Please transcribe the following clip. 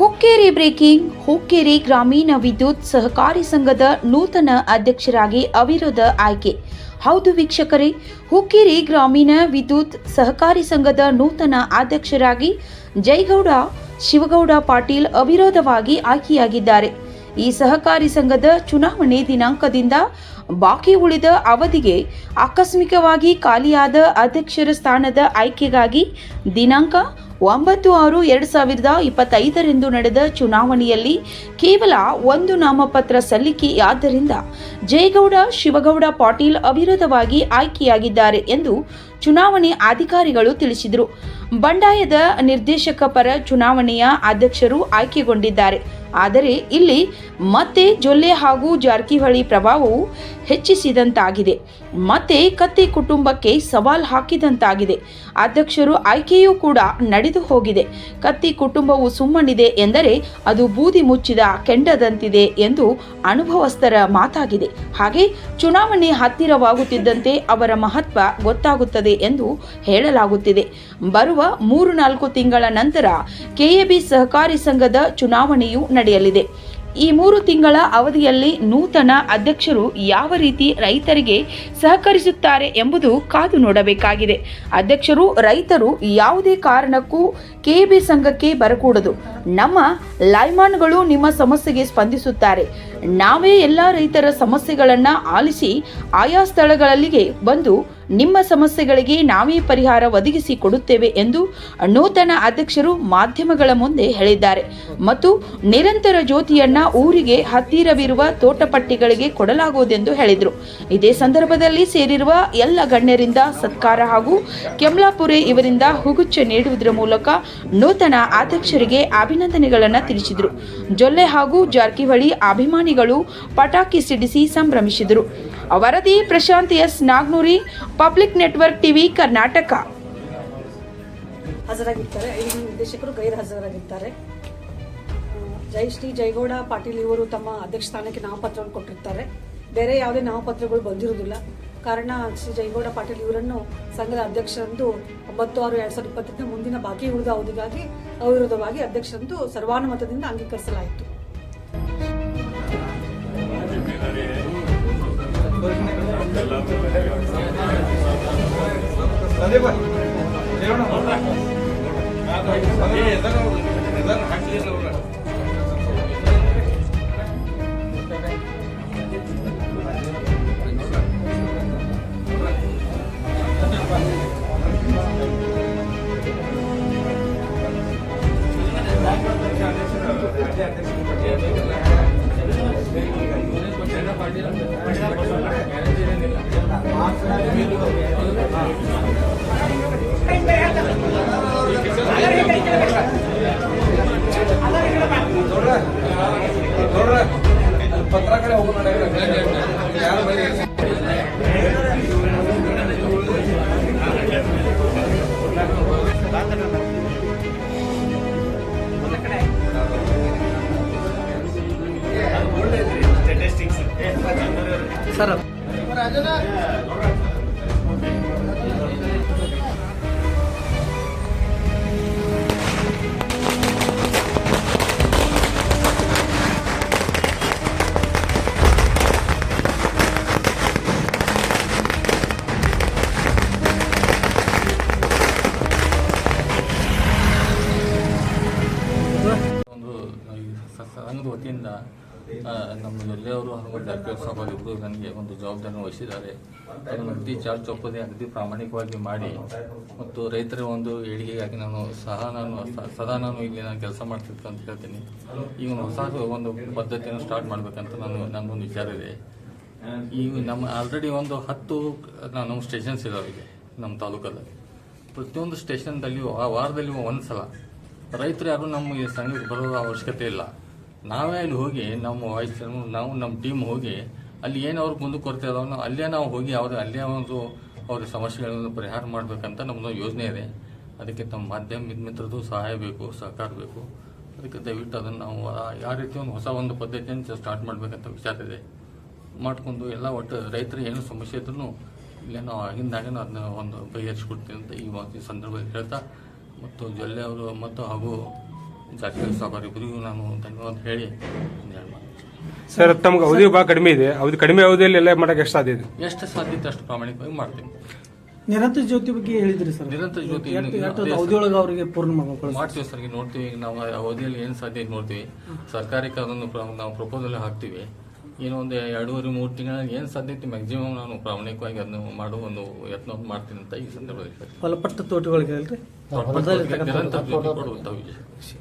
Hukkeri breaking, Hukkeri ಗ್ರಾಮೀಣ ವಿದ್ಯುತ್ ಸಹಕಾರಿ ಸಂಘದ ನೂತನ ಅಧ್ಯಕ್ಷರಾಗಿ ಅವಿರೋಧ ಆಯ್ಕೆ. ಹೌದು ವೀಕ್ಷಕರೇ, ಹುಕ್ಕೇರಿ ಗ್ರಾಮೀಣ ವಿದ್ಯುತ್ ಸಹಕಾರಿ ಸಂಘದ ನೂತನ ಅಧ್ಯಕ್ಷರಾಗಿ ಜೈಗೌಡ, ಶಿವಗೌಡ ಪಾಟೀಲ್ ಅವಿರೋಧವಾಗಿ ಆಯ್ಕೆಯಾಗಿದ್ದಾರೆ. ಈ ಸಹಕಾರಿ ಸಂಘದ ಚುನಾವಣೆ ದಿನಾಂಕದಿಂದ ಬಾಕಿ ಉಳಿದ ಅವಧಿಗೆ ಆಕಸ್ಮಿಕವಾಗಿ ಖಾಲಿಯಾದ ಅಧ್ಯಕ್ಷರ ಸ್ಥಾನದ ಆಯ್ಕೆಗಾಗಿ ದಿನಾಂಕ ಒಂಬತ್ತು ಆರು ಎರಡು ಸಾವಿರದ ಇಪ್ಪತ್ತೈದರಂದು ನಡೆದ ಚುನಾವಣೆಯಲ್ಲಿ ಕೇವಲ ಒಂದು ನಾಮಪತ್ರ ಸಲ್ಲಿಕೆಯಾದ್ದರಿಂದ ಜಯಗೌಡ, ಶಿವಗೌಡ ಪಾಟೀಲ್ ಅವಿರೋಧವಾಗಿ ಆಯ್ಕೆಯಾಗಿದ್ದಾರೆ ಎಂದು ಚುನಾವಣೆ ಅಧಿಕಾರಿಗಳು ತಿಳಿಸಿದರು. ಬಂಡಾಯದ ನಿರ್ದೇಶಕ ಪರ ಚುನಾವಣೆಯ ಅಧ್ಯಕ್ಷರು ಆಯ್ಕೆಗೊಂಡಿದ್ದಾರೆ. ಆದರೆ ಇಲ್ಲಿ ಮತ್ತೆ ಜೊಲ್ಲೆ ಹಾಗೂ ಜಾರಕಿಹೊಳಿ ಪ್ರಭಾವವು ಹೆಚ್ಚಿಸಿದಂತಾಗಿದೆ. ಮತ್ತೆ ಕತ್ತಿ ಕುಟುಂಬಕ್ಕೆ ಸವಾಲ್ ಹಾಕಿದಂತಾಗಿದೆ. ಅಧ್ಯಕ್ಷರು ಆಯ್ಕೆಯೂ ಕೂಡ ನಡೆದು ಹೋಗಿದೆ. ಕತ್ತಿ ಕುಟುಂಬವು ಸುಮ್ಮನಿದೆ ಎಂದರೆ ಅದು ಬೂದಿ ಮುಚ್ಚಿದ ಕೆಂಡದಂತಿದೆ ಎಂದು ಅನುಭವಸ್ಥರ ಮಾತಾಗಿದೆ. ಹಾಗೆ ಚುನಾವಣೆ ಹತ್ತಿರವಾಗುತ್ತಿದ್ದಂತೆ ಅವರ ಮಹತ್ವ ಗೊತ್ತಾಗುತ್ತದೆ ಎಂದು ಹೇಳಲಾಗುತ್ತಿದೆ. ಬರುವ ಮೂರು ನಾಲ್ಕು ತಿಂಗಳ ನಂತರ ಕೆಎಬಿ ಸಹಕಾರಿ ಸಂಘದ ಚುನಾವಣೆಯೂ ನಡೆಯಲಿದೆ. ಈ ಮೂರು ತಿಂಗಳ ಅವಧಿಯಲ್ಲಿ ನೂತನ ಅಧ್ಯಕ್ಷರು ಯಾವ ರೀತಿ ರೈತರಿಗೆ ಸಹಕರಿಸುತ್ತಾರೆ ಎಂಬುದು ಕಾದು ನೋಡಬೇಕಾಗಿದೆ. ಅಧ್ಯಕ್ಷರು, ರೈತರು ಯಾವುದೇ ಕಾರಣಕ್ಕೂ ಕೆಎಬಿ ಸಂಘಕ್ಕೆ ಬರಕೂಡದು. ನಮ್ಮ ಲೈಮಾನ್ಗಳು ನಿಮ್ಮ ಸಮಸ್ಯೆಗೆ ಸ್ಪಂದಿಸುತ್ತಾರೆ. ನಾವೇ ಎಲ್ಲ ರೈತರ ಸಮಸ್ಯೆಗಳನ್ನು ಆಲಿಸಿ ಆಯಾ ಸ್ಥಳಗಳಲ್ಲಿಗೆ ಬಂದು ನಿಮ್ಮ ಸಮಸ್ಯೆಗಳಿಗೆ ನಾವೇ ಪರಿಹಾರ ಒದಗಿಸಿ ಕೊಡುತ್ತೇವೆ ಎಂದು ನೂತನ ಅಧ್ಯಕ್ಷರು ಮಾಧ್ಯಮಗಳ ಮುಂದೆ ಹೇಳಿದ್ದಾರೆ. ಮತ್ತು ನಿರಂತರ ಜ್ಯೋತಿಯನ್ನ ಊರಿಗೆ ಹತ್ತಿರವಿರುವ ತೋಟಪಟ್ಟಿಗಳಿಗೆ ಕೊಡಲಾಗುವುದೆಂದು ಹೇಳಿದರು. ಇದೇ ಸಂದರ್ಭದಲ್ಲಿ ಸೇರಿರುವ ಎಲ್ಲ ಗಣ್ಯರಿಂದ ಸತ್ಕಾರ ಹಾಗೂ ಕೆಮ್ಲಾಪುರೆ ಇವರಿಂದ ಹುಗುಚ್ಚ ನೀಡುವುದರ ಮೂಲಕ ನೂತನ ಅಧ್ಯಕ್ಷರಿಗೆ ಅಭಿನಂದನೆಗಳನ್ನು ತಿಳಿಸಿದರು. ಜೊಲ್ಲೆ ಹಾಗೂ ಜಾರಕಿಹೊಳಿ ಅಭಿಮಾನಿಗಳು ಪಟಾಕಿ ಸಿಡಿಸಿ ಸಂಭ್ರಮಿಸಿದರು. ವರದಿ Prashant S Nagnoori public network TV Karnataka. ಹಾಜರಾಗಿರ್ತಾರೆ. ಐದು ನಿರ್ದೇಶಕರು ಗೈರು ಹಾಜರಾಗಿರ್ತಾರೆ. ಆ, ಜೈ ಶ್ರೀ ಜೈಗೌಡ ಪಾಟೀಲ್ ಇವರು ತಮ್ಮ ಅಧ್ಯಕ್ಷ ಸ್ಥಾನಕ್ಕೆ ನಾಮಪತ್ರವನ್ನು ಕೊಟ್ಟಿರ್ತಾರೆ. ಬೇರೆ ಯಾವುದೇ ನಾಮಪತ್ರಗಳು ಬಂದಿರುವುದಿಲ್ಲ. ಕಾರಣ ಶ್ರೀ ಜೈಗೌಡ ಪಾಟೀಲ್ ಇವರನ್ನು ಸಂಘದ ಅಧ್ಯಕ್ಷರಂದು ಒಂಬತ್ತು ಆರು ಎರಡ್ ಸಾವಿರದ ಇಪ್ಪತ್ತಕ್ಕೆ ಮುಂದಿನ ಬಾಕಿ ಉಳಿದ ಅವಧಿಗಾಗಿ ಅವಿರೋಧವಾಗಿ ಅಧ್ಯಕ್ಷರಂದು ಸರ್ವಾನುಮತದಿಂದ ಅಂಗೀಕರಿಸಲಾಯಿತು. ಒಂದು ಈ ಸ- ಸಂಘದ ವತಿಯಿಂದ ಆ, ನಮ್ಮ ಎಲ್ಲವರು ಹಾಗೂ ಡಾಕ್ಟರ್ ಸಾಹೇಬ್ ಇಬ್ಬರು ನನಗೆ ಒಂದು ಜವಾಬ್ದಾರಿ ವಹಿಸಿದ್ದಾರೆ. ಅದನ್ನು ಅಗದಿ ಚಾರ್ಜ್ ಚೌಪದಿ ಅಗದಿ ಪ್ರಾಮಾಣಿಕವಾಗಿ ಮಾಡಿ ಮತ್ತು ರೈತರ ಒಂದು ಏಳಿಗೆಗಾಗಿ ನಾನು ಸಹ ನಾನು ಸದಾ ನಾನು ಇಲ್ಲಿ ನಾನು ಕೆಲಸ ಮಾಡ್ತಿರ್ತಂತ ಹೇಳ್ತೀನಿ. ಈಗ ಹೊಸ ಒಂದು ಪದ್ಧತಿಯನ್ನು ಸ್ಟಾರ್ಟ್ ಮಾಡಬೇಕಂತ ನಾನು ನನ್ನೊಂದು ವಿಚಾರ ಇದೆ. ಈಗ ನಮ್ಮ ಆಲ್ರೆಡಿ ಒಂದು ಹತ್ತು ನಾನು ಸ್ಟೇಷನ್ಸ್ ಇದಾವೆ ನಮ್ಮ ತಾಲೂಕಲ್ಲಿ. ಪ್ರತಿಯೊಂದು ಸ್ಟೇಷನ್ದಲ್ಲಿ ಆ ವಾರದಲ್ಲಿ ಒಂದು ಸಲ ರೈತರು ಯಾರು ನಮ್ಮ ಈ ಸಂಘಕ್ಕೆ ಬರೋದು ಅವಶ್ಯಕತೆ ಇಲ್ಲ. ನಾವೇ ಅಲ್ಲಿ ಹೋಗಿ ನಮ್ಮ ವಾಯ್ಸ್ ನಾವು ನಮ್ಮ ಟೀಮ್ ಹೋಗಿ ಅಲ್ಲಿ ಏನು ಅವ್ರಿಗೆ ಮುಂದೆ ಕೊರತೆ ಅದಾವ ಅಲ್ಲೇ ನಾವು ಹೋಗಿ ಅವ್ರ, ಅಲ್ಲೇ ಒಂದು ಅವ್ರ ಸಮಸ್ಯೆಗಳನ್ನು ಪರಿಹಾರ ಮಾಡಬೇಕಂತ ನಮ್ಮದು ಯೋಜನೆ ಇದೆ. ಅದಕ್ಕೆ ತಮ್ಮ ಮಾಧ್ಯಮ ಮಿತ್ರದ್ದು ಸಹಾಯ ಬೇಕು, ಸಹಕಾರ ಬೇಕು. ಅದಕ್ಕೆ ದಯವಿಟ್ಟು ಅದನ್ನು ನಾವು ಯಾವ ರೀತಿ ಒಂದು ಹೊಸ ಒಂದು ಪದ್ಧತಿಯನ್ನು ಸ್ಟಾರ್ಟ್ ಮಾಡಬೇಕಂತ ವಿಚಾರ ಇದೆ. ಮಾಡಿಕೊಂಡು ಎಲ್ಲ ಒಟ್ಟು ರೈತರು ಏನು ಸಮಸ್ಯೆ ಇದ್ರೂ ಇಲ್ಲೇ ನಾವು ಆಗಿಂದಾಗ ಅದನ್ನ ಒಂದು ಬಗೆಹರಿಸ್ಕೊಡ್ತೀವಿ ಅಂತ ಈ ಸಂದರ್ಭದಲ್ಲಿ ಹೇಳ್ತಾ, ಮತ್ತು ಜೊಲ್ಲೆ ಅವರು ಮತ್ತು ಹಾಗೂ ಜಾರಕಿಹೊಳಿ ಸಾಬಾರ್ ನಾನು ಧನ್ಯವಾದ ಹೇಳಿ ಒಂದು ಮಾತು. ಸರ್ ತಮ್ಗೆ ಅವಧಿ ಭಾಳ ಕಡಿಮೆ ಇದೆ. ಅವಧಿ ಕಡಿಮೆ ಅವಧಿಯಲ್ಲಿ ಎಲ್ಲ ಮಾಡಕ್ಕೆ ಎಷ್ಟು ಸಾಧ್ಯ ಇದೆ? ಎಷ್ಟು ಸಾಧ್ಯತೆ ಅಷ್ಟು ಪ್ರಾಮಾಣಿಕವಾಗಿ ಮಾಡ್ತೀನಿ. ನಿರಂತರ ಜ್ಯೋತಿ ಬಗ್ಗೆ ಹೇಳಿದ್ರಿ ಸರ್. ನಿರಂತರ ಜ್ಯೋತಿ ಅವಧಿಯೊಳಗೆ ಅವರಿಗೆ ಪೂರ್ಣ ಮಾಡ್ತೀವಿ ಸರ್ ಈಗ ನೋಡ್ತೀವಿ ಈಗ ನಾವು ಅವಧಿಯಲ್ಲಿ ಏನು ಸಾಧ್ಯ ಇದೆ ನೋಡ್ತೀವಿ. ಸರ್ಕಾರಕ್ಕೆ ಅದನ್ನು ನಾವು ಪ್ರಪೋಸಲ್ ಹಾಕ್ತೀವಿ. ಏನೋ ಒಂದು ಎರಡೂವರೆ ಮೂರು ತಿಂಗಳಲ್ಲಿ ಏನು ಸಾಧ್ಯತೆ ಮ್ಯಾಕ್ಸಿಮಮ್ ನಾನು ಪ್ರಾಮಾಣಿಕವಾಗಿ ಅದನ್ನು ಮಾಡುವ ಒಂದು ಯತ್ನ ಮಾಡ್ತೀನಿ ಅಂತ ಈ ಸಂದರ್ಭದಲ್ಲಿ. ಫಲಪಟ್ಟ ತೋಟಗಳಿಗೆ ಅಲ್ರಿ? ನಿರಂತರ ಜ್ಯೋತಿ ಕೊಡುವಂಥ ವಿಷಯ